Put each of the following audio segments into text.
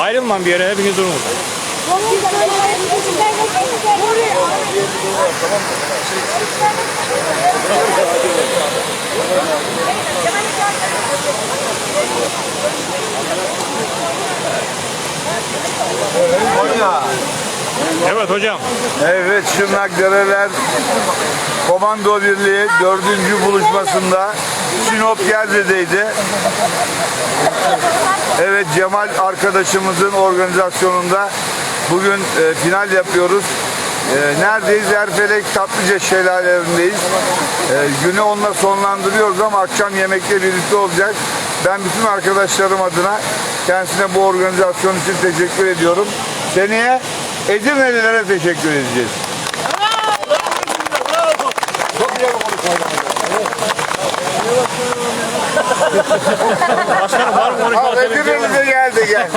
Ayrılmam bir yere hepiniz durun. Evet hocam. Evet Şırnak Dereler Komando Birliği dördüncü buluşmasında Sinop Gerze'deydi. Evet Cemal arkadaşımızın organizasyonunda bugün e, final yapıyoruz. E, neredeyiz? Erfelek Tatlıca şelalelerindeyiz. E, günü onunla sonlandırıyoruz ama akşam yemekle birlikte olacak. Ben bütün arkadaşlarım adına kendisine bu organizasyon için teşekkür ediyorum. Seneye Edirne'lilere teşekkür edeceğiz. Başkanım var mı Al şey var mı? Edirne'li de geldi gel.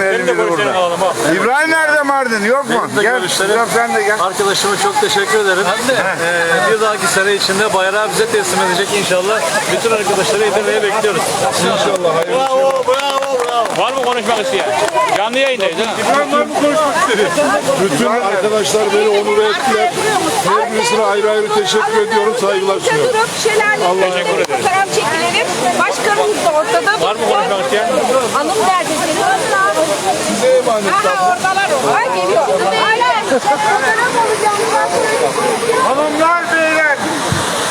Benim de de burada. alalım ha. İbrahim nerede Mardin yok mu? de Gel görüşlerim- sen de gel. Arkadaşıma çok teşekkür ederim. Ee, bir dahaki sene içinde bayrağı bize teslim edecek inşallah. Bütün arkadaşları Edirne'ye bekliyoruz. İnşallah. Bravo, bravo, bravo. Var mı konuşmak isteyen? Canlı yayındayız ha. Bütün arkadaşlar beni onur ettiler. Her birisine ayrı ayrı teşekkür ediyorum, saygılar sunuyorum. Durup şelaleyle Teşekkür ederim. fotoğraf çekilelim. Başkanımız da ortada. Var mı konuşmak isteyen? Hanım nerede? Size emanet. Aha oradalar o. Ay geliyor. Hala. Fotoğraf olacağım. Hanımlar beyler.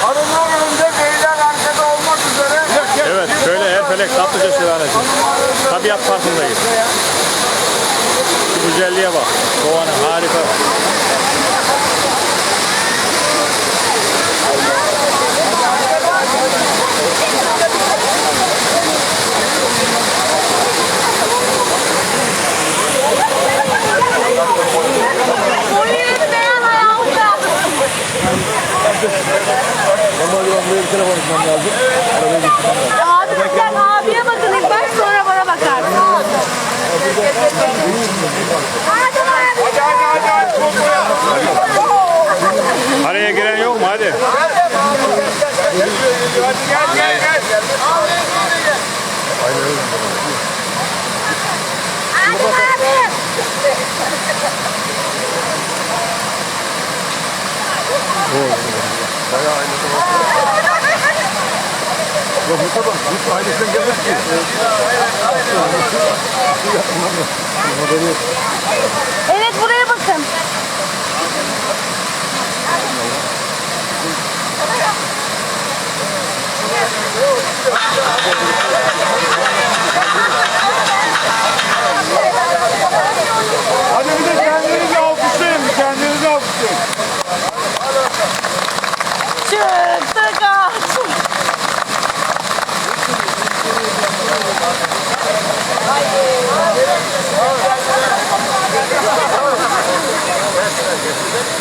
Hanımlar önünde beyler arkada olmak üzere. Evet, şöyle Erfelek Tatlıca Şelalesi. Tabiat Parkı'ndayız. Şu güzelliğe bak. Doğanın harika. Abi sen abiye bakın ilk baş sonra bana bakarsın. Hadi abi. Araya giren yok mu? Hadi. Gel gel gel. Hadi abi. Evet buraya bakın.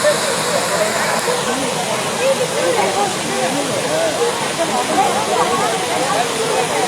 Thank you.